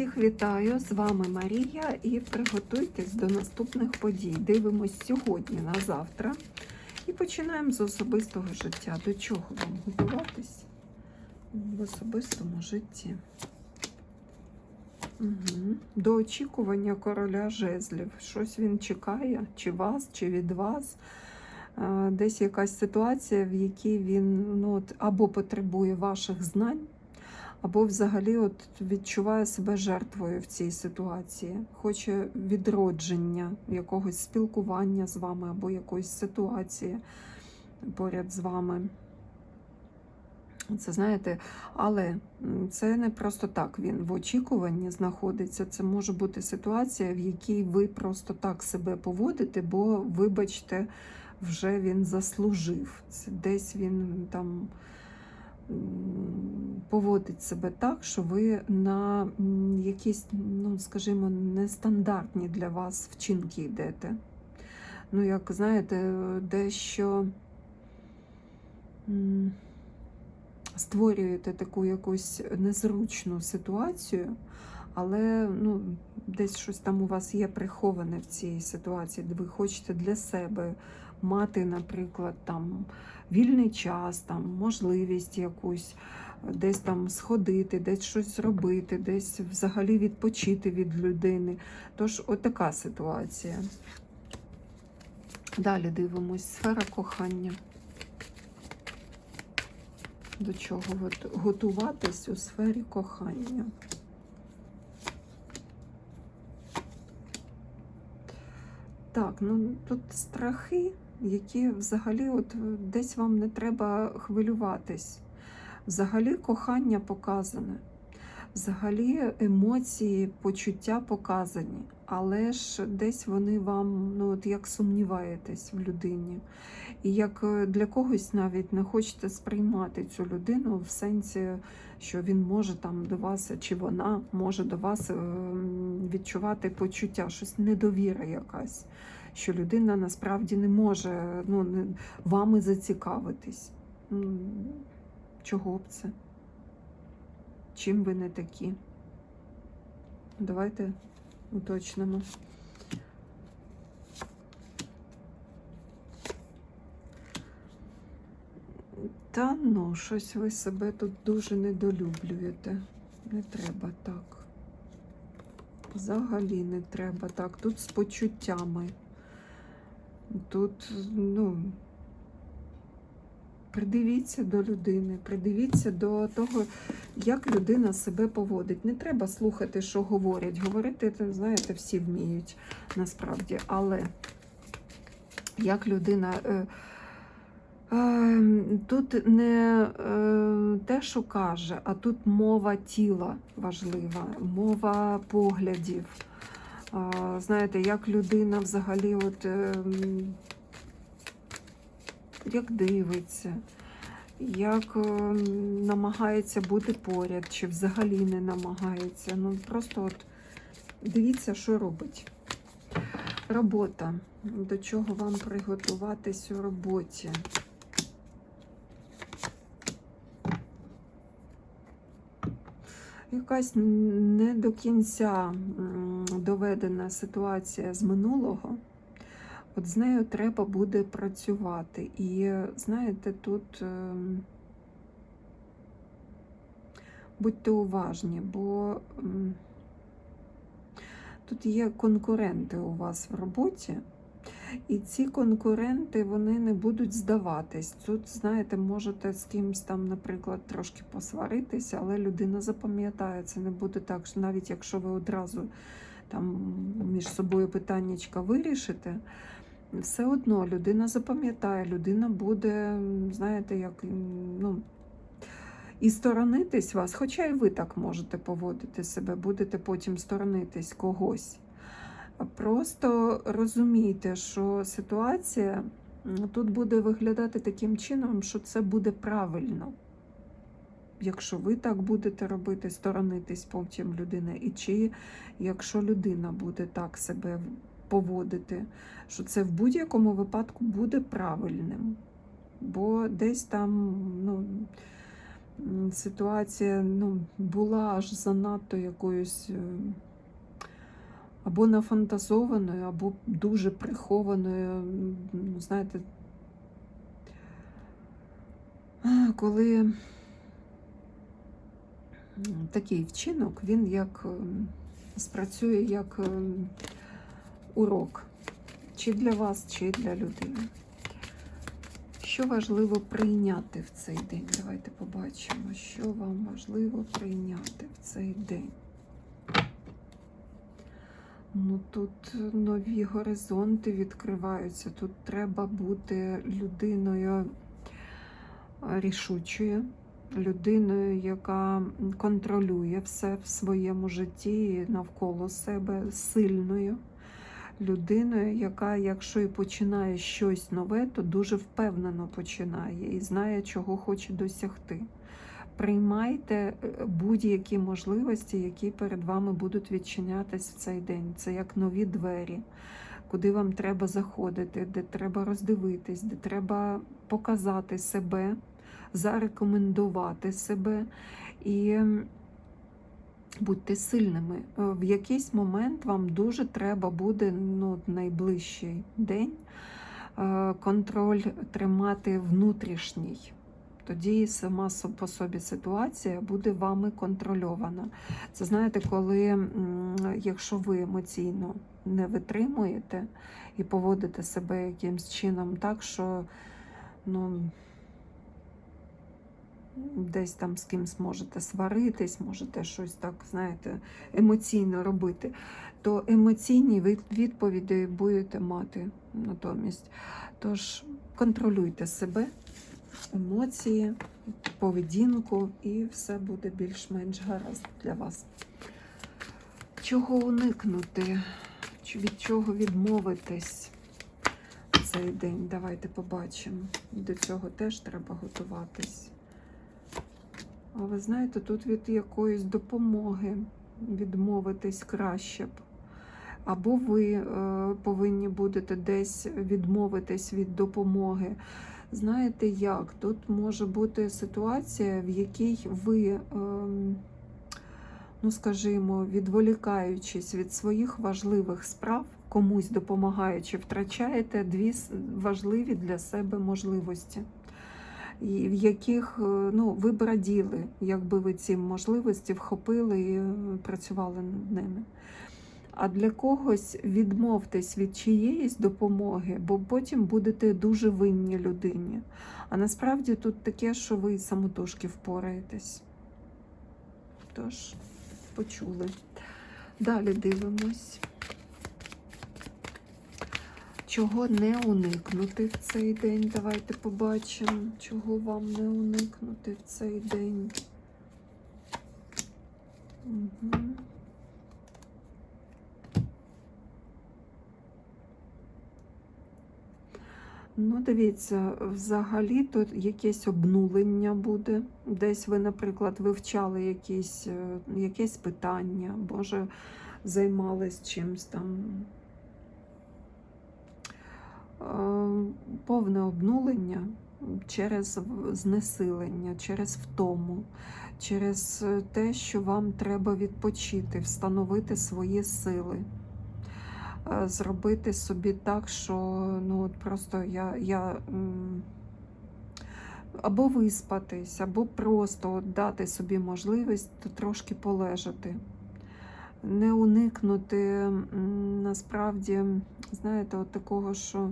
Всіх вітаю! З вами Марія і приготуйтесь до наступних подій. Дивимось сьогодні на завтра і починаємо з особистого життя. До чого вам готуватись в особистому житті? Угу. До очікування короля жезлів. Щось він чекає, чи вас, чи від вас. Е, Десь якась ситуація, в якій він ну, або потребує ваших знань, або взагалі от відчуває себе жертвою в цій ситуації, хоче відродження, якогось спілкування з вами, або якоїсь ситуації поряд з вами. Це знаєте, але це не просто так. Він в очікуванні знаходиться. Це може бути ситуація, в якій ви просто так себе поводите, бо, вибачте, вже він заслужив. Десь він там поводить себе так, що ви на якісь, ну скажімо, нестандартні для вас вчинки йдете. Ну, як знаєте, дещо. створюєте таку якусь незручну ситуацію, але ну, десь щось там у вас є приховане в цій ситуації, де ви хочете для себе мати, наприклад, там вільний час, там можливість якусь. Десь там сходити, десь щось зробити, десь взагалі відпочити від людини. Тож, отака ситуація. Далі дивимось сфера кохання до чого готуватись у сфері кохання. Так, ну тут страхи, які взагалі от десь вам не треба хвилюватись. Взагалі кохання показане. Взагалі емоції, почуття показані, але ж десь вони вам, ну от як сумніваєтесь в людині. І як е, для когось навіть не хочете сприймати цю людину в сенсі, що він може там до вас, чи вона може до вас е, відчувати почуття, щось недовіра якась, що людина насправді не може ну, не- вами зацікавитись. Чого б це? Чим ви не такі? Давайте уточнимо. Та ну, щось ви себе тут дуже недолюблюєте. Не треба так. Взагалі не треба так. Тут з почуттями. Тут, ну, придивіться до людини, придивіться до того, як людина себе поводить. Не треба слухати, що говорять. Говорити, знаєте, всі вміють насправді. Але як людина. е, Е, Тут не е, те, що каже, а тут мова тіла важлива, мова поглядів. Знаєте, як людина взагалі от, е, як дивиться, як е, намагається бути поряд, чи взагалі не намагається. Ну просто от дивіться, що робить. Робота. До чого вам приготуватись у роботі? Якась не до кінця доведена ситуація з минулого. От з нею треба буде працювати. І знаєте, тут ем, будьте уважні, бо тут є конкуренти у вас в роботі. І ці конкуренти вони не будуть здаватись. Тут, знаєте, можете з кимось там, наприклад, трошки посваритися, але людина запам'ятає, це не буде так, що навіть якщо ви одразу там між собою питаннячка вирішите, все одно людина запам'ятає, людина буде, знаєте, як ну. І сторонитись вас, хоча і ви так можете поводити себе, будете потім сторонитись когось. Просто розумійте, що ситуація тут буде виглядати таким чином, що це буде правильно. Якщо ви так будете робити, сторонитись потім людини, і чи якщо людина буде так себе поводити, що це в будь-якому випадку буде правильним. Бо десь там, ну, ситуація ну, була аж занадто якоюсь е, або нафантазованою, або дуже прихованою. Знаєте, коли такий вчинок, він як ем, спрацює як ем, урок, чи для вас, чи для людини. Що важливо прийняти в цей день? Давайте побачимо, що вам важливо прийняти в цей день. Ну тут нові горизонти відкриваються. Тут треба бути людиною е, рішучою, людиною, яка контролює все в своєму житті і навколо себе, сильною. Людиною, яка, якщо і починає щось нове, то дуже впевнено починає і знає, чого хоче досягти. Приймайте е, будь-які можливості, які перед вами будуть відчинятись в цей день. Це як нові двері, куди вам треба заходити, де треба роздивитись, де треба показати себе, зарекомендувати себе і будьте сильними. Е, В якийсь момент вам дуже треба буде ну, найближчий день е, контроль тримати внутрішній. Тоді сама по собі ситуація буде вами контрольована. Це знаєте, коли якщо ви емоційно не витримуєте і поводите себе якимсь чином так, що ну, десь там з кимсь можете сваритись, можете щось так, знаєте, емоційно робити, то емоційні відповіді будете мати натомість. Тож контролюйте себе, емоції, поведінку, і все буде більш-менш гаразд для вас. Чого уникнути? Від чого відмовитись цей день? Давайте побачимо. До цього теж треба готуватись. А ви знаєте, тут від якоїсь допомоги відмовитись краще б. Або ви е, повинні будете десь відмовитись від допомоги. Знаєте як? Тут може бути ситуація, в якій ви, ем, ну скажімо, відволікаючись від своїх важливих справ, комусь допомагаючи, втрачаєте дві важливі для себе можливості в яких е, ну, ви б раділи, якби ви ці можливості вхопили і е, працювали над ними. А для когось відмовтесь від чиєїсь допомоги, бо потім будете дуже винні людині. А насправді тут таке, що ви самотужки впораєтесь. Тож, почули. Далі дивимось. Чого не уникнути в цей день? Давайте побачимо, чого вам не уникнути в цей день. Угу. Ну, дивіться, взагалі тут якесь обнулення буде. Десь ви, наприклад, вивчали якісь, е, якесь питання, може, займались чимось там. Повне обнулення через знесилення, через втому, через е, те, що вам треба відпочити, встановити свої сили е, зробити собі так, що ну просто я, я або виспатись, або просто дати собі можливість трошки полежати. Не уникнути насправді, знаєте, от такого, що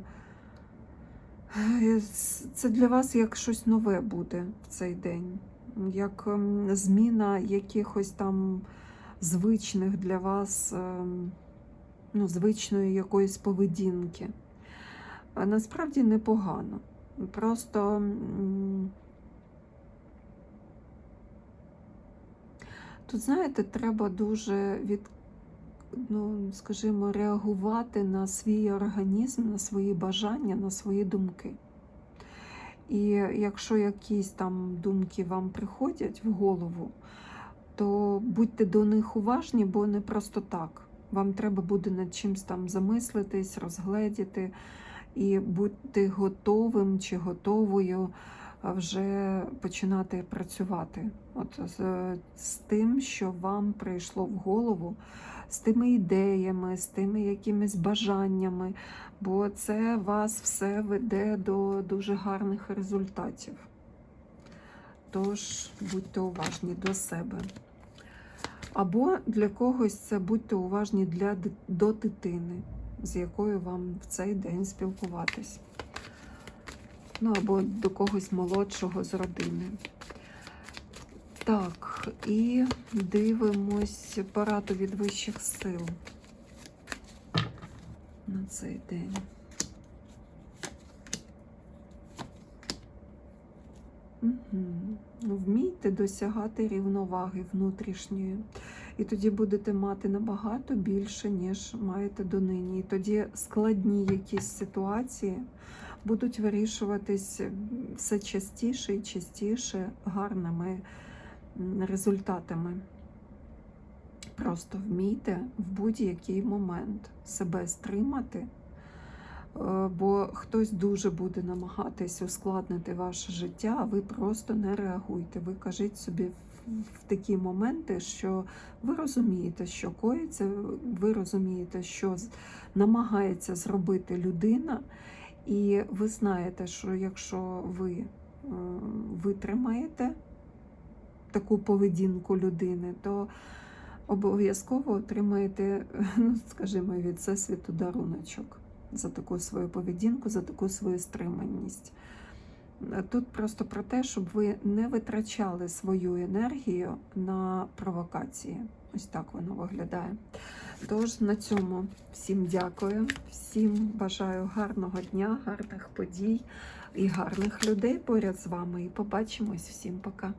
це для вас як щось нове буде в цей день, як зміна якихось там звичних для вас. ем, ну, звичної якоїсь поведінки. Насправді непогано. Просто тут, знаєте, треба дуже від, ну, скажімо, реагувати на свій організм, на свої бажання, на свої думки. І якщо якісь там думки вам приходять в голову, то будьте до них уважні, бо не просто так. Вам треба буде над чимось там замислитись, розгледіти і бути готовим чи готовою вже починати працювати. От з, з тим, що вам прийшло в голову, з тими ідеями, з тими якимись бажаннями, бо це вас все веде до дуже гарних результатів. Тож будьте уважні до себе. Або для когось це будьте уважні для, до дитини, з якою вам в цей день спілкуватись. Ну, або до когось молодшого з родини. Так, і дивимось пораду від вищих сил на цей день. Угу. Вмійте досягати рівноваги внутрішньої. І тоді будете мати набагато більше, ніж маєте донині. І тоді складні якісь ситуації будуть вирішуватись все частіше і частіше гарними результатами. Просто вмійте в будь-який момент себе стримати, е, бо хтось дуже буде намагатись ускладнити ваше життя, а ви просто не реагуйте. Ви кажіть собі в- такі моменти, що ви розумієте, що коїться, ви розумієте, що намагається зробити людина, і ви знаєте, що якщо ви е, витримаєте таку поведінку людини, то обов'язково отримаєте, ну, скажімо, від всесвіту даруночок за таку свою поведінку, за таку свою стриманість. Тут просто про те, щоб ви не витрачали свою енергію на провокації. Ось так воно виглядає. Тож на цьому всім дякую, всім бажаю гарного дня, гарних подій і гарних людей поряд з вами. І побачимось. Всім пока.